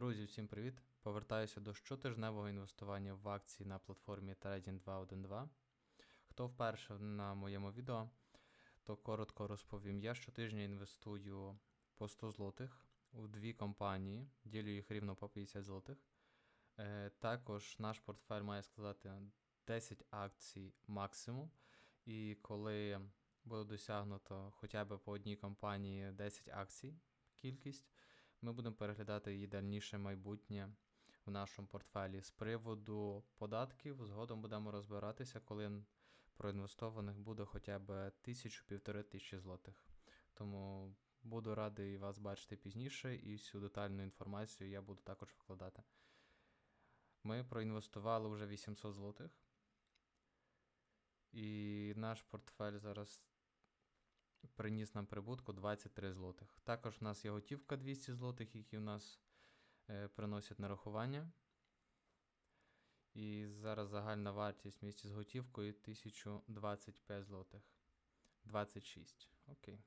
Друзі, всім привіт! Повертаюся до щотижневого інвестування в акції на платформі Trading 212. Хто вперше на моєму відео, то коротко розповім. Я щотижня інвестую по 100 злотих у дві компанії, ділю їх рівно по 50 злотих. Е, також наш портфель має складати 10 акцій максимум. І коли буде досягнуто хоча б по одній компанії 10 акцій кількість, ми будемо переглядати її дальніше майбутнє в нашому портфелі. З приводу податків згодом будемо розбиратися, коли проінвестованих буде хоча б тисячу-півтори тисячі злотих. Тому буду радий вас бачити пізніше і всю детальну інформацію я буду також викладати. Ми проінвестували вже 800 злотих. І наш портфель зараз приніс нам прибутку 23 злотих. Також у нас є готівка 200 злотих, які у нас е, приносять нарахування. І зараз загальна вартість в місті з готівкою 1025 злотих. 26. Окей.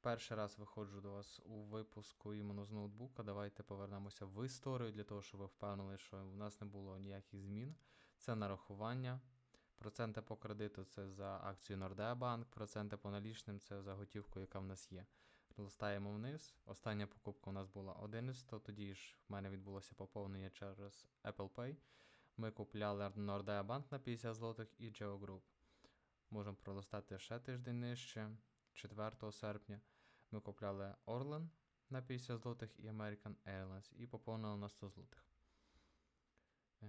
Перший раз виходжу до вас у випуску іменно з ноутбука. Давайте повернемося в історію для того, щоб ви впевнили, що у нас не було ніяких змін. Це нарахування. Проценти по кредиту це за акцію Nordea Bank, проценти по налічним це за готівку, яка в нас є. Листаємо вниз. Остання покупка у нас була 11, тоді ж в мене відбулося поповнення через Apple Pay. Ми купляли Nordea Bank на 50 злотих і Geo Group. Можемо пролистати ще тиждень нижче, 4 серпня. Ми купляли Orlen на 50 злотих і American Airlines і поповнили на 100 злотих. Е...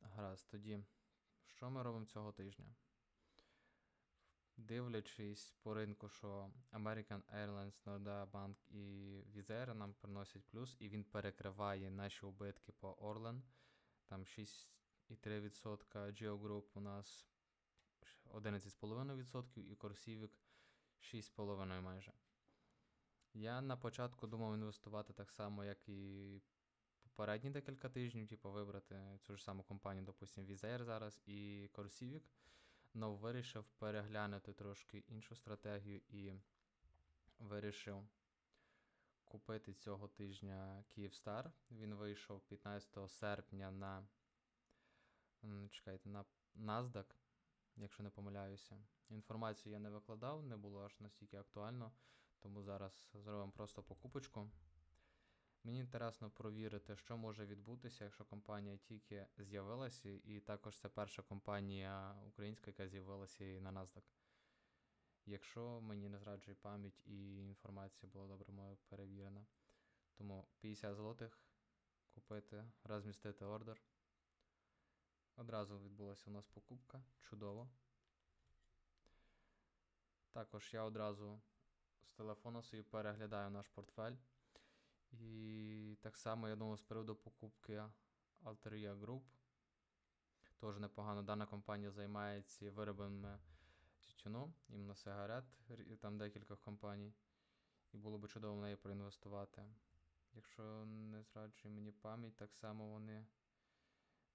Гаразд, тоді. Що ми робимо цього тижня? Дивлячись по ринку, що American Airlines, Nordea Bank і Air нам приносять плюс, і він перекриває наші убитки по Orlen. Там 6,3%, Geo Group у нас 11,5% і Corsivic 6,5% майже. Я на початку думав інвестувати так само, як і попередні декілька тижнів, типу, вибрати цю ж саму компанію, допустимо, Візер зараз і Corsivic, але вирішив переглянути трошки іншу стратегію і вирішив купити цього тижня Kyivstar. Він вийшов 15 серпня на чекайте, на NASDAQ, якщо не помиляюся. Інформацію я не викладав, не було аж настільки актуально, тому зараз зробимо просто покупочку. Мені інтересно провірити, що може відбутися, якщо компанія тільки з'явилася, і також це перша компанія українська, яка з'явилася і на NASDAQ. Якщо мені не зраджує пам'ять і інформація була добре мною перевірена. Тому 50 злотих купити, розмістити ордер. Одразу відбулася у нас покупка. Чудово. Також я одразу з телефону собі переглядаю наш портфель. І так само, я думаю, з приводу покупки Alteria Group. Теж непогано. Дана компанія займається виробами тютюну, іменно сигарет, там декілька компаній. І було б чудово в неї проінвестувати. Якщо не зраджує мені пам'ять, так само вони.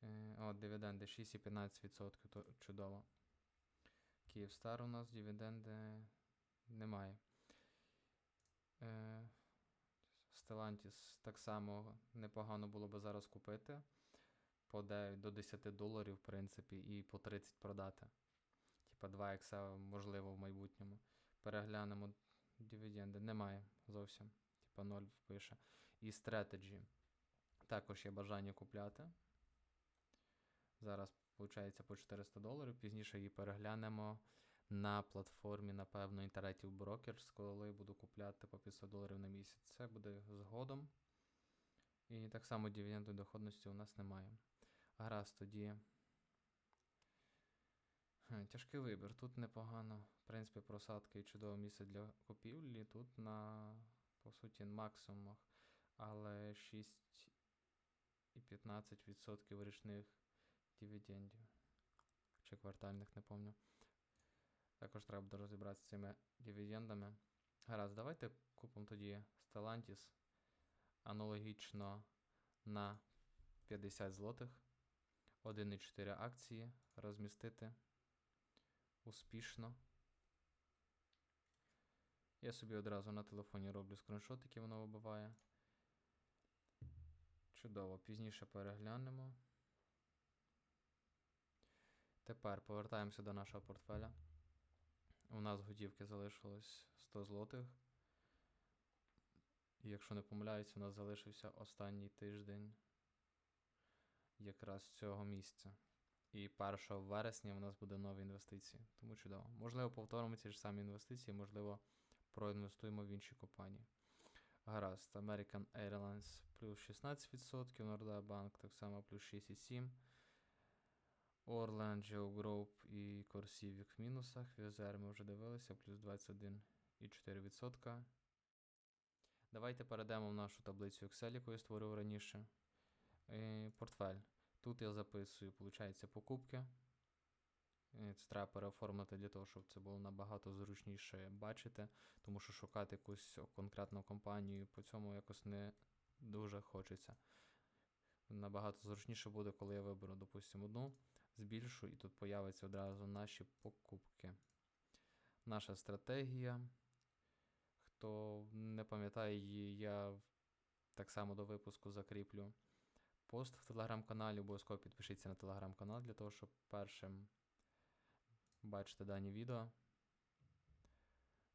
Е, о, дивіденди 6,15%, то чудово. Київстар у нас дивіденди немає. Е, Stellantis так само непогано було би зараз купити. По 9 до 10 доларів, в принципі, і по 30 продати. Типа 2 ікса можливо в майбутньому. Переглянемо дивіденди. Немає зовсім. Типа 0 пише. І Strategy. Також є бажання купляти. Зараз, виходить, по 400 доларів. Пізніше її переглянемо на платформі, напевно, Interactive Brokers, коли буду купляти по 500 доларів на місяць. Це буде згодом. І так само дивідендної доходності у нас немає. Гаразд тоді. Тяжкий вибір. Тут непогано. В принципі, просадка і чудове місце для купівлі. Тут на, по суті, максимумах. Але 6,15% річних дивідендів. Чи квартальних, не пам'ятаю. Також треба буде розібратися з цими дивідендами. Гаразд, давайте купимо тоді Stellantis аналогічно на 50 злотих. 1,4 акції розмістити успішно. Я собі одразу на телефоні роблю скріншот, який воно вибиває. Чудово, пізніше переглянемо. Тепер повертаємося до нашого портфеля. У нас готівки залишилось 100 злотих. І якщо не помиляюсь, у нас залишився останній тиждень якраз цього місяця. І 1 вересня у нас буде нові інвестиції. Тому чудово. Можливо, повторимо ці ж самі інвестиції, можливо, проінвестуємо в інші компанії. Гаразд, American Airlines плюс 16%, Nordea Bank так само плюс 6,7%. Geo Group і Corsivic в мінусах. Візер ми вже дивилися, плюс 21,4%. Давайте перейдемо в нашу таблицю Excel, яку я створив раніше. Е, Портфель. Тут я записую, виходить, покупки. Е, Це треба переоформити для того, щоб це було набагато зручніше бачити, тому що шукати якусь конкретну компанію по цьому якось не дуже хочеться. Набагато зручніше буде, коли я виберу, допустимо, одну, збільшу, і тут появиться одразу наші покупки. Наша стратегія. Хто не пам'ятає її, я так само до випуску закріплю пост в телеграм-каналі. Обов'язково підпишіться на телеграм-канал для того, щоб першим бачити дані відео.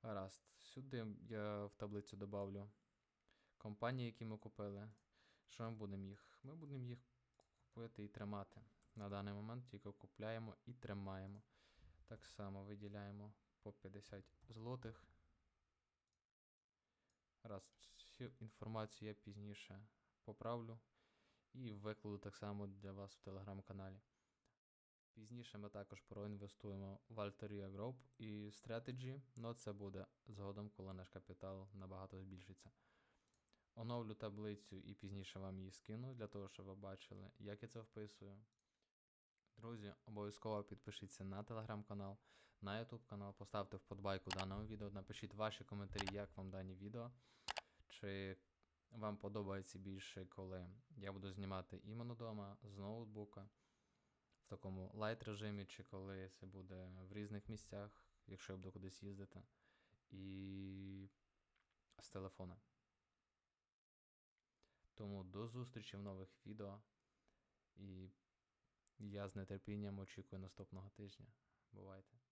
Гаразд. Сюди я в таблицю добавлю компанії, які ми купили. Що ми будемо їх? Ми будемо їх купити і тримати. На даний момент тільки купляємо і тримаємо. Так само виділяємо по 50 злотих. Раз, всю інформацію я пізніше поправлю і викладу так само для вас в телеграм-каналі. Пізніше ми також проінвестуємо в Altaria Group і Strategy, але це буде згодом, коли наш капітал набагато збільшиться. Оновлю таблицю і пізніше вам її скину, для того, щоб ви бачили, як я це вписую. Друзі, обов'язково підпишіться на телеграм-канал, на YouTube канал, поставте вподобайку даному відео, напишіть ваші коментарі, як вам дані відео. Чи вам подобається більше, коли я буду знімати іменно вдома, з ноутбука, в такому лайт режимі, чи коли це буде в різних місцях, якщо я буду кудись їздити, і з телефона. Тому до зустрічі в нових відео. І я з нетерпінням очікую наступного тижня. Бувайте!